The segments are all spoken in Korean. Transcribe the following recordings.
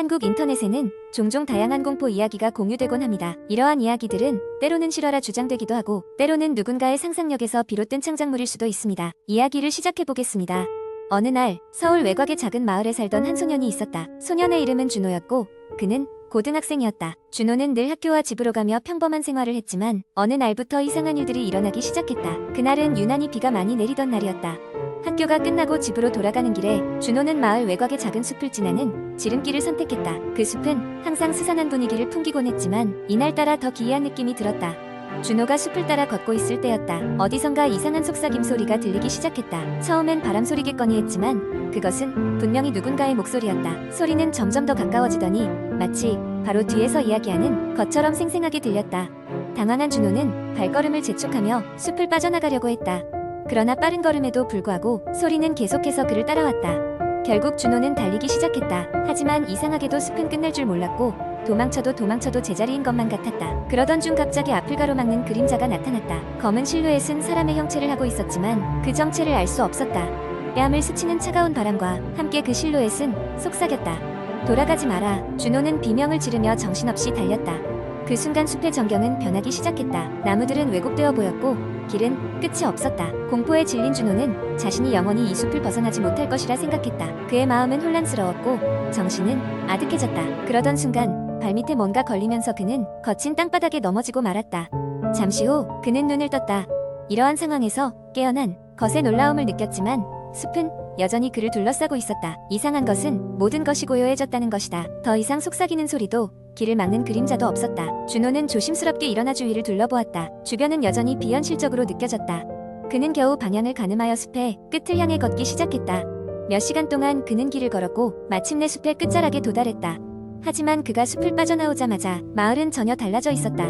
한국 인터넷에는 종종 다양한 공포 이야기가 공유되곤 합니다. 이러한 이야기들은 때로는 실화라 주장되기도 하고 때로는 누군가의 상상력에서 비롯된 창작물일 수도 있습니다. 이야기를 시작해 보겠습니다. 어느 날 서울 외곽의 작은 마을에 살던 한 소년이 있었다. 소년의 이름은 준호였고 그는 고등학생이었다. 준호는 늘 학교와 집으로 가며 평범한 생활을 했지만 어느 날부터 이상한 일들이 일어나기 시작했다. 그날은 유난히 비가 많이 내리던 날이었다. 학교가 끝나고 집으로 돌아가는 길에 준호는 마을 외곽의 작은 숲을 지나는 지름길을 선택했다. 그 숲은 항상 스산한 분위기를 풍기곤 했지만 이날따라 더 기이한 느낌이 들었다. 준호가 숲을 따라 걷고 있을 때였다. 어디선가 이상한 속삭임 소리가 들리기 시작했다. 처음엔 바람 소리겠거니 했지만 그것은 분명히 누군가의 목소리였다. 소리는 점점 더 가까워지더니 마치 바로 뒤에서 이야기하는 것처럼 생생하게 들렸다. 당황한 준호는 발걸음을 재촉하며 숲을 빠져나가려고 했다. 그러나 빠른 걸음에도 불구하고 소리는 계속해서 그를 따라왔다. 결국 준호는 달리기 시작했다. 하지만 이상하게도 숲은 끝날 줄 몰랐고 도망쳐도 도망쳐도 제자리인 것만 같았다. 그러던 중 갑자기 앞을 가로막는 그림자가 나타났다. 검은 실루엣은 사람의 형체를 하고 있었지만 그 정체를 알 수 없었다. 뺨을 스치는 차가운 바람과 함께 그 실루엣은 속삭였다. 돌아가지 마라. 준호는 비명을 지르며 정신없이 달렸다. 그 순간 숲의 전경은 변하기 시작했다. 나무들은 왜곡되어 보였고 길은 끝이 없었다. 공포에 질린 준호는 자신이 영원히 이 숲을 벗어나지 못할 것이라 생각했다. 그의 마음은 혼란스러웠고 정신은 아득해졌다. 그러던 순간 발밑에 뭔가 걸리면서 그는 거친 땅바닥에 넘어지고 말았다. 잠시 후 그는 눈을 떴다. 이러한 상황에서 깨어난 것의 놀라움을 느꼈지만 숲은 여전히 그를 둘러싸고 있었다. 이상한 것은 모든 것이 고요해졌다는 것이다. 더 이상 속삭이는 소리도 길을 막는 그림자도 없었다. 준호는 조심스럽게 일어나 주위를 둘러보았다. 주변은 여전히 비현실적으로 느껴졌다. 그는 겨우 방향을 가늠하여 숲의 끝을 향해 걷기 시작했다. 몇 시간 동안 그는 길을 걸었고 마침내 숲의 끝자락에 도달했다. 하지만 그가 숲을 빠져나오자마자 마을은 전혀 달라져 있었다.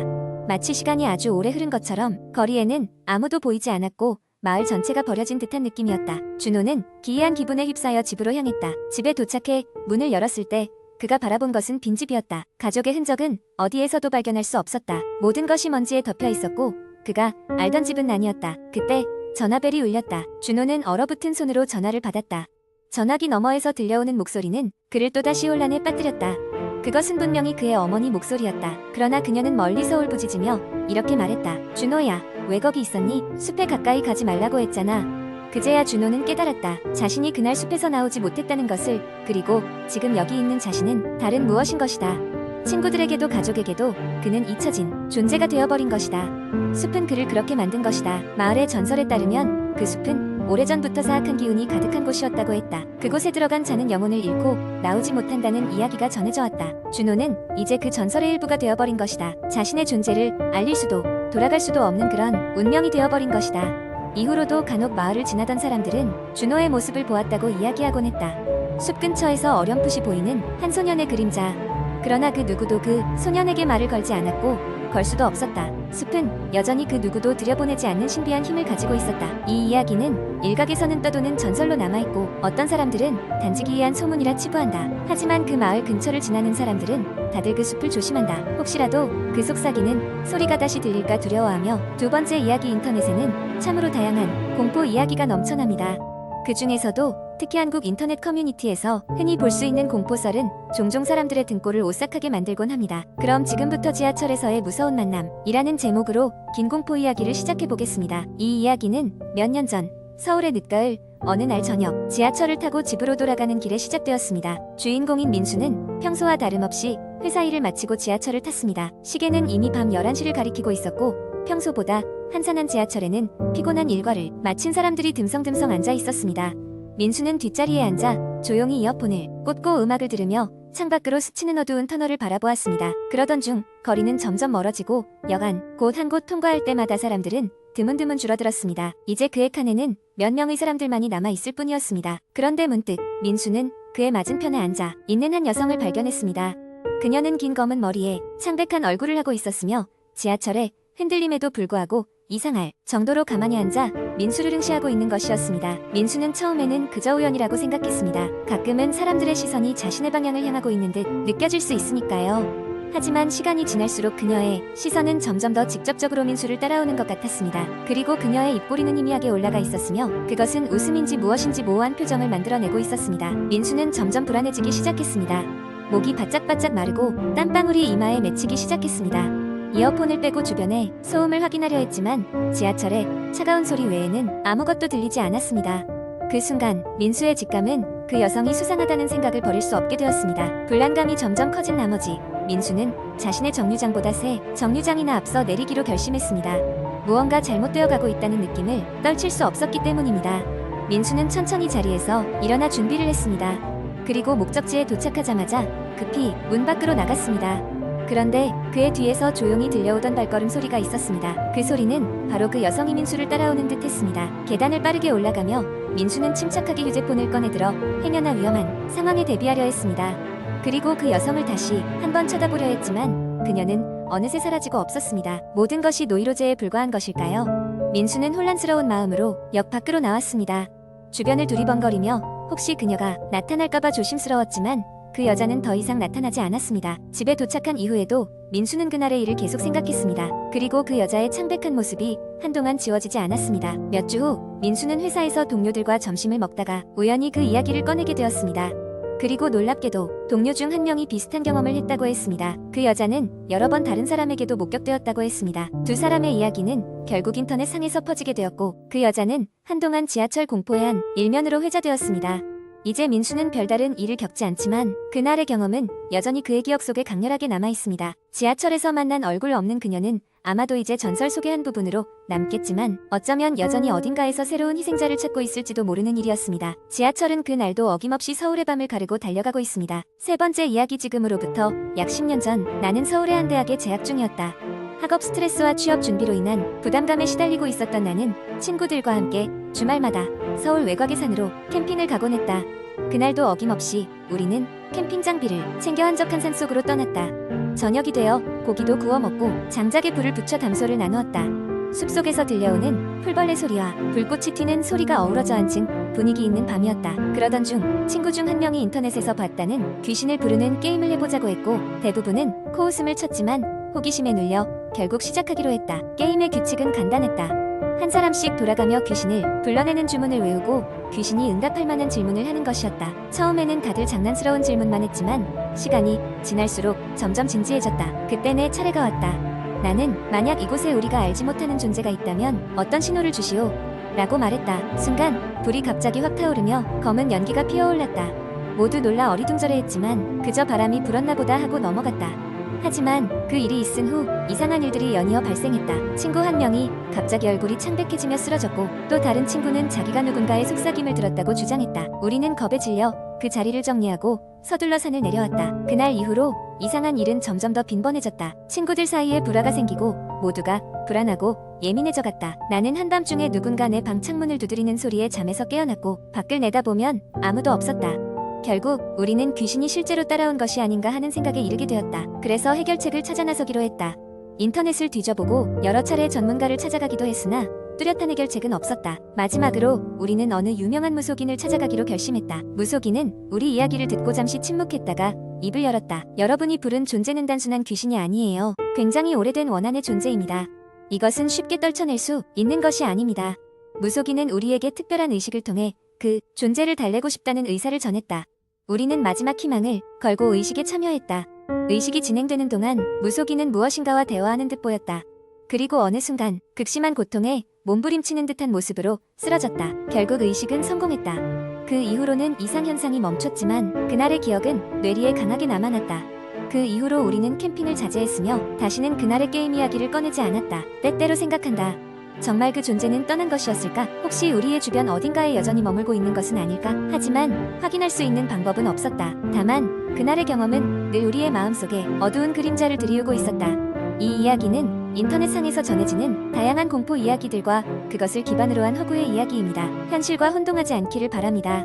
마치 시간이 아주 오래 흐른 것처럼 거리에는 아무도 보이지 않았고 마을 전체가 버려진 듯한 느낌이었다. 준호는 기이한 기분에 휩싸여 집으로 향했다. 집에 도착해 문을 열었을 때 그가 바라본 것은 빈집이었다. 가족의 흔적은 어디에서도 발견할 수 없었다. 모든 것이 먼지에 덮여 있었고 그가 알던 집은 아니었다. 그때 전화벨이 울렸다. 준호는 얼어붙은 손으로 전화를 받았다. 전화기 너머에서 들려오는 목소리는 그를 또다시 혼란에 빠뜨렸다. 그것은 분명히 그의 어머니 목소리였다. 그러나 그녀는 멀리서 울부짖으며 이렇게 말했다. 준호야, 왜 거기 있었니? 숲에 가까이 가지 말라고 했잖아. 그제야 준호는 깨달았다. 자신이 그날 숲에서 나오지 못했다는 것을, 그리고 지금 여기 있는 자신은 다른 무엇인 것이다. 친구들에게도 가족에게도 그는 잊혀진 존재가 되어버린 것이다. 숲은 그를 그렇게 만든 것이다. 마을의 전설에 따르면 그 숲은 오래전부터 사악한 기운이 가득한 곳이었다고 했다. 그곳에 들어간 자는 영혼을 잃고 나오지 못한다는 이야기가 전해져 왔다. 준호는 이제 그 전설의 일부가 되어버린 것이다. 자신의 존재를 알릴 수도 돌아갈 수도 없는 그런 운명이 되어버린 것이다. 이후로도 간혹 마을을 지나던 사람들은 준호의 모습을 보았다고 이야기하곤 했다. 숲 근처에서 어렴풋이 보이는 한 소년의 그림자. 그러나 그 누구도 그 소년에게 말을 걸지 않았고 걸 수도 없었다. 숲은 여전히 그 누구도 들여보내지 않는 신비한 힘을 가지고 있었다. 이 이야기는 일각에서는 떠도는 전설로 남아있고 어떤 사람들은 단지 기이한 소문이라 치부한다. 하지만 그 마을 근처를 지나는 사람들은 다들 그 숲을 조심한다. 혹시라도 그 속삭이는 소리가 다시 들릴까 두려워하며 두 번째 이야기 인터넷에는 참으로 다양한 공포 이야기가 넘쳐납니다. 그 중에서도 특히 한국 인터넷 커뮤니티에서 흔히 볼 수 있는 공포설은 종종 사람들의 등골을 오싹하게 만들곤 합니다. 그럼 지금부터 지하철에서의 무서운 만남이라는 제목으로 긴 공포 이야기를 시작해 보겠습니다. 이 이야기는 몇 년 전 서울의 늦가을 어느 날 저녁 지하철을 타고 집으로 돌아가는 길에 시작되었습니다. 주인공인 민수는 평소와 다름없이 회사 일을 마치고 지하철을 탔습니다. 시계는 이미 밤 11시를 가리키고 있었고 평소보다 한산한 지하철에는 피곤한 일과를 마친 사람들이 듬성듬성 앉아 있었습니다. 민수는 뒷자리에 앉아 조용히 이어폰을 꽂고 음악을 들으며 창밖으로 스치는 어두운 터널을 바라보았습니다. 그러던 중 거리는 점점 멀어지고 여간 곧 한 곳 통과할 때마다 사람들은 드문드문 줄어들었습니다. 이제 그의 칸에는 몇 명의 사람들만이 남아 있을 뿐이었습니다. 그런데 문득 민수는 그의 맞은편에 앉아 있는 한 여성을 발견했습니다. 그녀는 긴 검은 머리에 창백한 얼굴을 하고 있었으며 지하철에 흔들림에도 불구하고 이상할 정도로 가만히 앉아 민수를 응시하고 있는 것이었습니다. 민수는 처음에는 그저 우연이라고 생각했습니다. 가끔은 사람들의 시선이 자신의 방향을 향하고 있는 듯 느껴질 수 있으니까요. 하지만 시간이 지날수록 그녀의 시선은 점점 더 직접적으로 민수를 따라오는 것 같았습니다. 그리고 그녀의 입꼬리는 희미하게 올라가 있었으며 그것은 웃음인지 무엇인지 모호한 표정을 만들어내고 있었습니다. 민수는 점점 불안해지기 시작했습니다. 목이 바짝바짝 마르고 땀방울이 이마에 맺히기 시작했습니다. 이어폰을 빼고 주변에 소음을 확인하려 했지만 지하철에 차가운 소리 외에는 아무것도 들리지 않았습니다. 그 순간 민수의 직감은 그 여성이 수상하다는 생각을 버릴 수 없게 되었습니다. 불안감이 점점 커진 나머지 민수는 자신의 정류장보다 새 정류장이나 앞서 내리기로 결심했습니다. 무언가 잘못되어 가고 있다는 느낌을 떨칠 수 없었기 때문입니다. 민수는 천천히 자리에서 일어나 준비를 했습니다. 그리고 목적지에 도착하자마자 급히 문 밖으로 나갔습니다. 그런데 그의 뒤에서 조용히 들려오던 발걸음 소리가 있었습니다. 그 소리는 바로 그 여성이 민수를 따라오는 듯 했습니다. 계단을 빠르게 올라가며 민수는 침착하게 휴대폰을 꺼내들어 행여나 위험한 상황에 대비하려 했습니다. 그리고 그 여성을 다시 한 번 쳐다보려 했지만 그녀는 어느새 사라지고 없었습니다. 모든 것이 노이로제에 불과한 것일까요? 민수는 혼란스러운 마음으로 역 밖으로 나왔습니다. 주변을 두리번거리며 혹시 그녀가 나타날까봐 조심스러웠지만 그 여자는 더 이상 나타나지 않았습니다. 집에 도착한 이후에도 민수는 그날의 일을 계속 생각했습니다. 그리고 그 여자의 창백한 모습이 한동안 지워지지 않았습니다. 몇 주 후 민수는 회사에서 동료들과 점심을 먹다가 우연히 그 이야기를 꺼내게 되었습니다. 그리고 놀랍게도 동료 중 한 명이 비슷한 경험을 했다고 했습니다. 그 여자는 여러 번 다른 사람에게도 목격되었다고 했습니다. 두 사람의 이야기는 결국 인터넷 상에서 퍼지게 되었고 그 여자는 한동안 지하철 공포의 한 일면으로 회자되었습니다. 이제 민수는 별다른 일을 겪지 않지만 그날의 경험은 여전히 그의 기억 속에 강렬하게 남아 있습니다. 지하철에서 만난 얼굴 없는 그녀는 아마도 이제 전설 속의 한 부분으로 남겠지만 어쩌면 여전히 어딘가에서 새로운 희생자를 찾고 있을지도 모르는 일이었습니다. 지하철은 그날도 어김없이 서울의 밤을 가르고 달려가고 있습니다. 세 번째 이야기 지금으로부터 약 10년 전 나는 서울의 한 대학에 재학 중이었다. 학업 스트레스와 취업 준비로 인한 부담감에 시달리고 있었던 나는 친구들과 함께 주말마다 서울 외곽의 산으로 캠핑을 가곤 했다. 그날도 어김없이 우리는 캠핑 장비를 챙겨 한적한 산 속으로 떠났다. 저녁이 되어 고기도 구워 먹고 장작에 불을 붙여 담소를 나누었다. 숲속에서 들려오는 풀벌레 소리와 불꽃이 튀는 소리가 어우러져 앉은 분위기 있는 밤이었다. 그러던 중 친구 중 한 명이 인터넷에서 봤다는 귀신을 부르는 게임을 해보자고 했고 대부분은 코웃음을 쳤지만 호기심에 눌려 결국 시작하기로 했다. 게임의 규칙은 간단했다. 한 사람씩 돌아가며 귀신을 불러내는 주문을 외우고 귀신이 응답할 만한 질문을 하는 것이었다. 처음에는 다들 장난스러운 질문만 했지만 시간이 지날수록 점점 진지해졌다. 그때 내 차례가 왔다. 나는 만약 이곳에 우리가 알지 못하는 존재가 있다면 어떤 신호를 주시오? 라고 말했다. 순간 불이 갑자기 확 타오르며 검은 연기가 피어올랐다. 모두 놀라 어리둥절해했지만 그저 바람이 불었나 보다 하고 넘어갔다. 하지만 그 일이 있은 후 이상한 일들이 연이어 발생했다. 친구 한 명이 갑자기 얼굴이 창백해지며 쓰러졌고 또 다른 친구는 자기가 누군가의 속삭임을 들었다고 주장했다. 우리는 겁에 질려 그 자리를 정리하고 서둘러 산을 내려왔다. 그날 이후로 이상한 일은 점점 더 빈번해졌다. 친구들 사이에 불화가 생기고 모두가 불안하고 예민해져 갔다. 나는 한밤중에 누군가 내 방 창문을 두드리는 소리에 잠에서 깨어났고 밖을 내다보면 아무도 없었다. 결국 우리는 귀신이 실제로 따라온 것이 아닌가 하는 생각에 이르게 되었다. 그래서 해결책을 찾아 나서기로 했다. 인터넷을 뒤져보고 여러 차례 전문가를 찾아가기도 했으나 뚜렷한 해결책은 없었다. 마지막으로 우리는 어느 유명한 무속인을 찾아가기로 결심했다. 무속인은 우리 이야기를 듣고 잠시 침묵했다가 입을 열었다. 여러분이 부른 존재는 단순한 귀신이 아니에요. 굉장히 오래된 원한의 존재입니다. 이것은 쉽게 떨쳐낼 수 있는 것이 아닙니다. 무속인은 우리에게 특별한 의식을 통해 그 존재를 달래고 싶다는 의사를 전했다. 우리는 마지막 희망을 걸고 의식에 참여했다. 의식이 진행되는 동안 무속인은 무엇인가와 대화하는 듯 보였다. 그리고 어느 순간 극심한 고통에 몸부림치는 듯한 모습으로 쓰러졌다. 결국 의식은 성공했다. 그 이후로는 이상 현상이 멈췄지만 그날의 기억은 뇌리에 강하게 남아났다. 그 이후로 우리는 캠핑을 자제했으며 다시는 그날의 게임 이야기를 꺼내지 않았다. 때때로 생각한다. 정말 그 존재는 떠난 것이었을까? 혹시 우리의 주변 어딘가에 여전히 머물고 있는 것은 아닐까? 하지만 확인할 수 있는 방법은 없었다. 다만 그날의 경험은 늘 우리의 마음속에 어두운 그림자를 드리우고 있었다. 이 이야기는 인터넷상에서 전해지는 다양한 공포 이야기들과 그것을 기반으로 한 허구의 이야기입니다. 현실과 혼동하지 않기를 바랍니다.